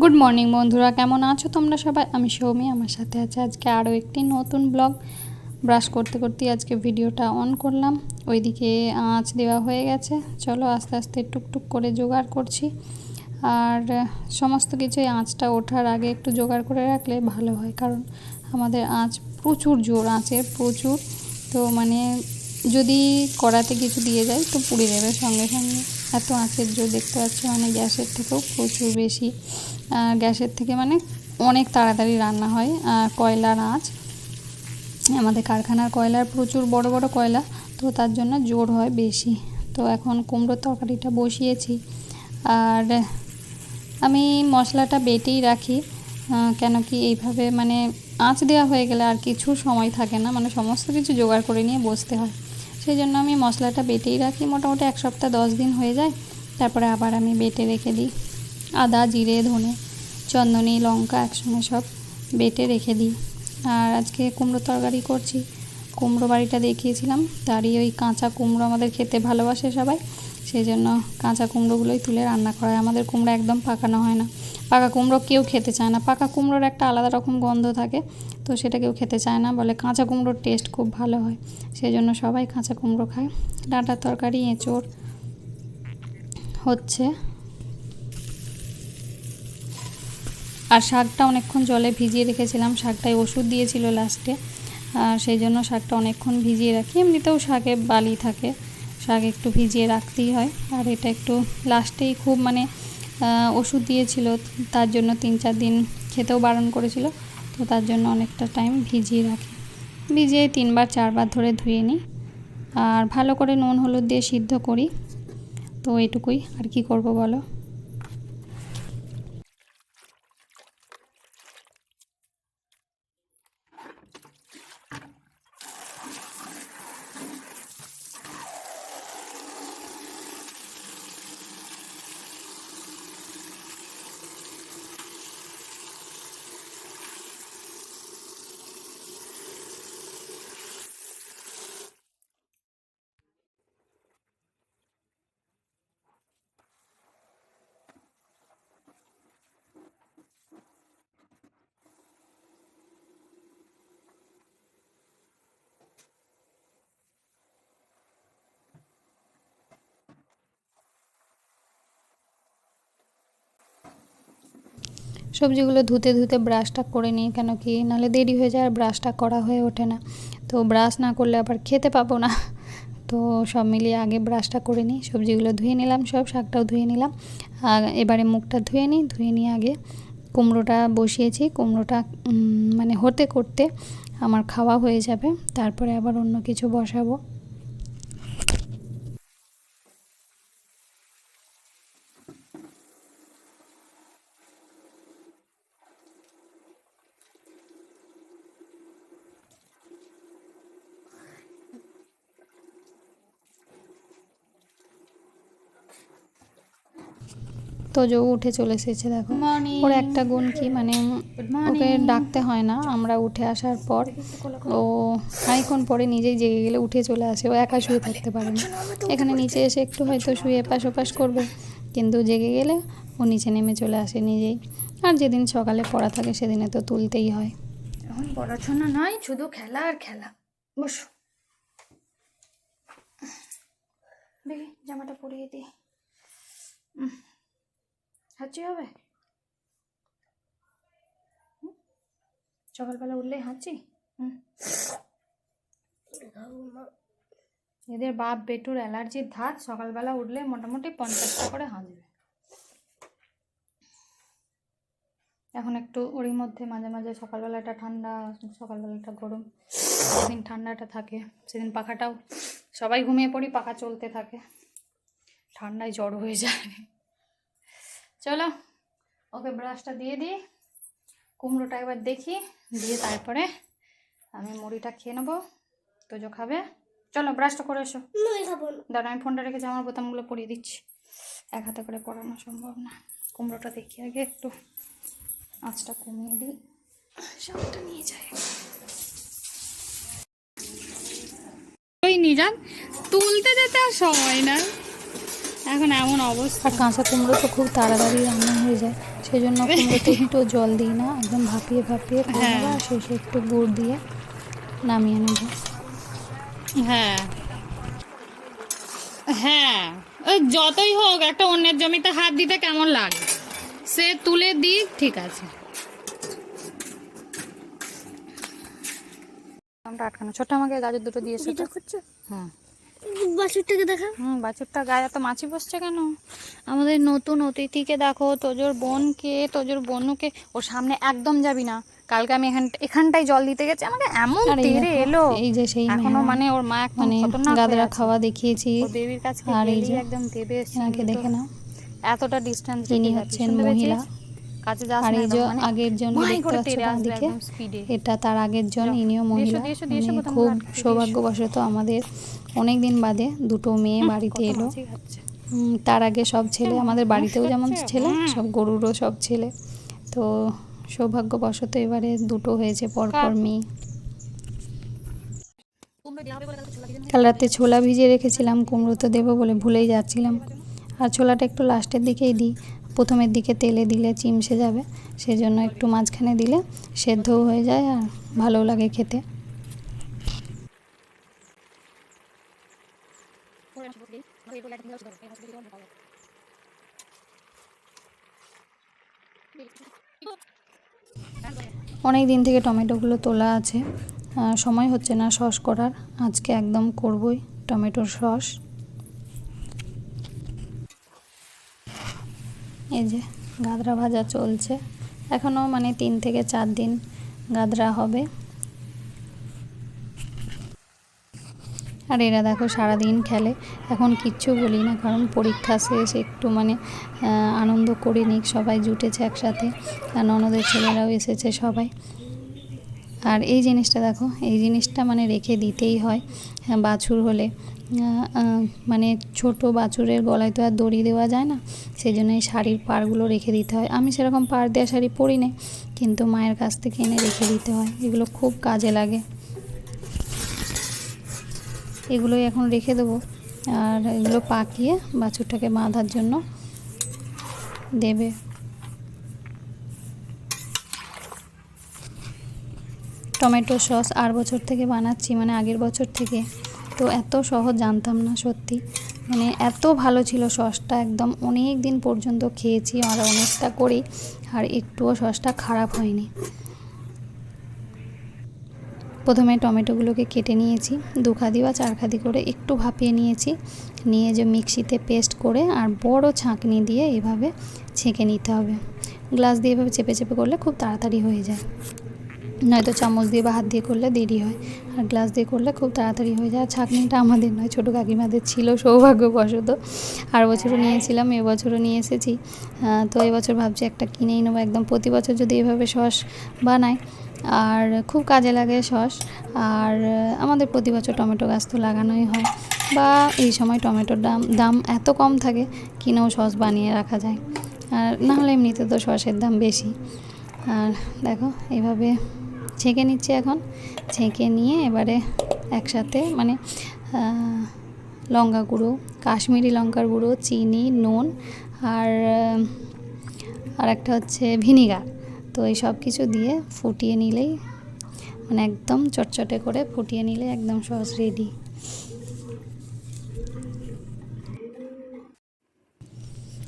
Good morning বন্ধুরা। কেমন আছো তোমরা সবাই? আমি সৌমি, আমার সাথে আছে আজকে আরও একটি নতুন ব্লগ। ব্রাশ করতে করতে আজকে ভিডিওটা অন করলাম। ওইদিকে আঁচ দেওয়া হয়ে গেছে। চলো আস্তে আস্তে টুকটুক করে জোগাড় করছি। আর সমস্ত কিছুই আঁচটা ওঠার আগে একটু জোগাড় করে রাখলে ভালো হয়, কারণ আমাদের আঁচ প্রচুর জোর, আঁচের প্রচুর। তো মানে যদি কড়াতে কিছু দিয়ে যায় তো পুড়ে যাবে সঙ্গে সঙ্গে। এত আঁচের জোর দেখতে পাচ্ছি মানে গ্যাসের থেকেও প্রচুর বেশি। গ্যাসের থেকে মানে অনেক তাড়াতাড়ি রান্না হয় কয়লার আঁচ। আমাদের কারখানার কয়লার প্রচুর বড় বড় কয়লা, তো তার জন্য জোর হয় বেশি। তো এখন কুমড়োর তরকারিটা বসিয়েছি। আর আমি মশলাটা বেটেই রাখি কেন কি এইভাবে মানে আঁচ দেওয়া হয়ে গেলে আর কিছু সময় থাকে না মানে সমস্ত কিছু জোগাড় করে নিয়ে বসতে হয়। সেই জন্য আমি মশলাটা বেটেই রাখি, মোটামুটি এক সপ্তাহ দশ দিন হয়ে যায়। তারপরে আবার আমি বেটে রেখে দিই, আদা, জিরে, ধনে। চন্দনী, লঙ্কা একসঙ্গে সব বেটে রেখে দিই। আর আজকে কুমড়ো তরকারি করছি। কুমড়ো বাড়িটা দেখিয়েছিলাম, তারই ওই কাঁচা কুমড়ো আমাদের খেতে ভালোবাসে সবাই। সেই জন্য কাঁচা কুমড়োগুলোই তুলে রান্না করা হয়। আমাদের কুমড়ো একদম পাকানো হয় না। পাকা কুমড়ো কেউ খেতে চায় না। পাকা কুমড়োর একটা আলাদা রকম গন্ধ থাকে, তো সেটা কেউ খেতে চায় না। বলে কাঁচা কুমড়োর টেস্ট খুব ভালো হয় সেই জন্য সবাই কাঁচা কুমড়ো খায়। ডাঁটার তরকারি, এঁচোড় হচ্ছে। আর শাকটা অনেকক্ষণ জলে ভিজিয়ে রেখেছিলাম, শাকটায় ওষুধ দিয়েছিল লাস্টে আর সেই জন্য শাকটা অনেকক্ষণ ভিজিয়ে রাখি। এমনিতেও শাকে বালি থাকে, শাক একটু ভিজিয়ে রাখতেই হয়। আর এটা একটু লাস্টেই খুব মানে ওষুধ দিয়েছিল, তার জন্য তিন চার দিন খেতেও বারণ করেছিল। তো তার জন্য অনেকটা টাইম ভিজিয়ে রাখি। ভিজিয়ে তিনবার, চারবার ধরে ধুয়ে নিই। আর ভালো করে নুন, হলুদ দিয়ে সিদ্ধ করি। তো এটুকুই। আর কি করব বলো? সবজিগুলো ধুতে ধুতে ব্রাশটা করে নিই কেন কি? নাহলে দেরি হয়ে যায় আর ব্রাশটা করা হয়ে ওঠে না। তো ব্রাশ না করলে আবার খেতে পাবো না। তো সব মিলিয়ে আগে ব্রাশটা করে নিই, সবজিগুলো ধুয়ে নিলাম, সব শাকটাও ধুয়ে নিলাম। আর এবারে মুখটা ধুয়ে নিই, ধুয়ে নিয়ে আগে কুমড়োটা বসিয়েছি। কুমড়োটা মানে হতে করতে আমার খাওয়া হয়ে যাবে। তারপরে আবার অন্য কিছু বসাবো। তো উঠে চলে এসেছে দেখো। ওর একটা গুণ কি মানে ওকে ডাকতে হয় না আমরা উঠে আসার পর। ও খানিক্ষণ পরে নিজেই জেগে গেলে উঠে চলে আসে ও একা শুয়ে থাকতে পারে না। এখানে নিচে এসে একটু হয়তো শুয়ে এপাশ ওপাশ করবে কিন্তু জেগে গেলে ও নিচে নেমে চলে আসে নিজেই। আর যেদিন সকালে পড়া থাকে সেদিনে তো তুলতেই হয়। এখন পড়াশোনা নয় শুধু খেলা আর খেলা। বসো। দেখি জামাটা পরিয়ে দিই হাঁচি হবে? সকালবেলা উঠলে হাঁচি? হুম। এদের বাপ বেটুর অ্যালার্জির ধাত, সকালবেলা উঠলে মোটামুটি পঞ্চাশটা করে হাঁচবে। এখন একটু ওরই মধ্যে মাঝে মাঝে সকালবেলাটা ঠান্ডা, সকালবেলাটা গরম। সেদিন ঠান্ডাটা থাকে, সেদিন পাখাটাও। সবাই ঘুমিয়ে পড়ি, পাখা চলতে থাকে। ঠান্ডায় জ্বর হয়ে যায়। চলো ওকে ব্রাশটা দিয়ে দিই। কুমড়োটা একবার দেখি দিয়ে তারপরে আমি মুড়িটা খেয়ে নেব। তোজো খাবে? চলো ব্রাশটা করে এসো। দাঁড়া আমি ফোনটা রেখেছি আমার বোতামগুলো পরিয়ে দিচ্ছি। এক হাতে করে পড়ানো সম্ভব না। কুমড়োটা দেখি আগে একটু। আঁচটা কমিয়ে দিই। সবটা নিয়ে যাই। ওই নিজান তুলতে যেতে আর সময় না এখন এমন অবস্থা আর কাঁচা কুমড়ো তো খুব তাড়াতাড়ি রান্না হয়ে যায়। সেজন্য কুমড়োতে একটু জল দিই না একদম ভাপিয়ে ভাপিয়ে করে হ্যাঁ। আর শেষে একটু গুড় দিয়ে নামিয়ে নেব। হ্যাঁ। হ্যাঁ ওই যতই হোক একটা অন্যের জমিতে হাত দিতে কেমন লাগে। সে তুলে দিক ঠিক আছে। আমরা আটকানো। ছোট আমাকে গাজর দুটো দিয়েছে হ্যাঁ। বাছুরটাকে দেখা। হুম বাছুরটা গায়ে এত মাছি বসছে কেন? আমাদের নতুন অতিথিকে দেখো তোজোর বোনকে তোজোর বনুকে ওর সামনে একদম যাবি না। কালকে আমি এখান এখানটাই জল দিতে গেছি আমাকে এমন তেড়ে এলো। এই যে সেই এখনও মানে ওর মা এখন মানে গাদরা খাওয়া দেখিয়েছি। বেবির কাছে আর এই যে একদম দেবে এনাকে দেখে নাও। এতটা ডিস্টেন্স ইনি হচ্ছেন মহিলা। কাছে যাস আর এই যে মানে আগের জন দেখতে এটা তার আগের জন ইনিও মহিলা মানে খুব। সৌভাগ্যবশত আমাদের অনেক দিন বাদে দুটো মেয়ে বাড়িতে এলো। তার আগে সব ছেলে আমাদের বাড়িতেও যেমন ছেলে সব গরুরও সব ছেলে। তো সৌভাগ্যবশত এবারে দুটো হয়েছে পরপর মেয়ে। কাল রাতে ছোলা ভিজিয়ে রেখেছিলাম কুমড়োতে দেবো বলে ভুলেই যাচ্ছিলাম। আর ছোলাটা একটু লাস্টের দিকেই দিই। প্রথমের দিকে তেলে দিলে চিমসে যাবে, সেজন্য একটু মাঝখানে দিলে সেদ্ধও হয়ে যায় আর ভালো লাগে খেতে। অনেক দিন থেকে টমেটোগুলো তোলা আছে সময় হচ্ছে না সস করার, আজকে একদম করবই টমেটোর সস। এই যে গাদরা ভাজা চলছে। এখনও মানে তিন থেকে চার দিন গাদরা হবে। আর এরা দেখো সারাদিন খেলে। এখন কিচ্ছু বলি না কারণ পরীক্ষা শেষ একটু মানে আনন্দ করে নিক সবাই জুটেছে একসাথে। আর ননদের ছেলেরাও এসেছে সবাই। আর এই জিনিসটা দেখো এই জিনিসটা মানে রেখে দিতেই হয় হ্যাঁ, বাছুর হলে। মানে ছোট বাছুরের গলায় তো আর দড়ি দেওয়া যায় না সেই জন্য এই শাড়ির পাড়গুলো রেখে দিতে হয়। আমি সেরকম পাড় দেওয়া শাড়ি পরি না, কিন্তু মায়ের কাছ থেকে এনে রেখে দিতে হয়, এগুলো খুব কাজে লাগে। এগুলোই এখন রেখে দেবো, আর এগুলো পাকিয়ে বাছুরটাকে বাঁধার জন্য দেবে। টমেটো সস আর বছর থেকে বানাচ্ছি মানে আগের বছর থেকে। তো এত সহজ জানতাম না সত্যি। মানে এত ভালো ছিল সসটা, একদম অনেক দিন পর্যন্ত খেয়েছি আর অনেকটা করি আর একটুও সসটা খারাপ হয়নি। প্রথমে টমেটোগুলোকে কেটে নিয়েছি দু খাদি বা চার খাদি করে একটু ভাপিয়ে নিয়েছি, নিয়ে যে মিক্সিতে পেস্ট করে আর বড় ছাঁকনি দিয়ে এভাবে ছেঁকে নিতে হবে। গ্লাস দিয়ে এভাবে চেপে চেপে করলে খুব তাড়াতাড়ি হয়ে যায়। নয়তো চামচ দিয়ে বা হাত দিয়ে করলে দেরি হয়। আর গ্লাস দিয়ে করলে খুব তাড়াতাড়ি হয়ে যায়। ছাঁকনিটা আমাদের নয়, ছোটো কাকিমাদের ছিল সৌভাগ্যবশত। আর বছরও নিয়েছিলাম এবছরও নিয়ে এসেছি। তো এবছর ভাবছি একটা কিনেই নেব একদম। প্রতি বছর যদি এভাবে সস বানাই, আর খুব কাজে লাগে সস আর আমাদের প্রতি বছর টমেটো গাছ তো লাগানোই হয়। বা এই সময় টমেটোর দাম দাম এত কম থাকে, কিনেও সস বানিয়ে রাখা যায়। আর নাহলে এমনিতে তো সসের দাম বেশি। আর দেখো, এভাবে ছেঁকে নিচ্ছি এখন। ছেঁকে নিয়ে এবারে একসাথে মানে লঙ্কা গুঁড়ো, কাশ্মীরি লঙ্কার গুঁড়ো, চিনি, নুন আর আর একটা হচ্ছে ভিনিগার। তো এই সব কিছু দিয়ে ফুটিয়ে নিলেই মানে একদম চটচটে করে ফুটিয়ে নিলে একদম সহজ রেডি।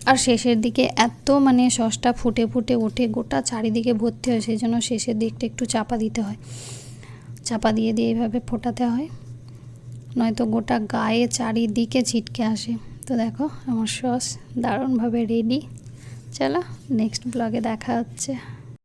আর শেষের দিকে এত মানে সসটা ফুটে ফুটে ওঠে, গোটা চারিদিকে ভর্তি হয়, সেই জন্য শেষের দিকটা একটু চাপা দিতে হয়। চাপা দিয়ে দিয়ে এইভাবে ফোটাতে হয়। নয়তো গোটা গায়ে চারিদিকে ছিটকে আসে। তো দেখো, আমার সস দারুণভাবে রেডি চলো নেক্সট ব্লগে দেখা হচ্ছে।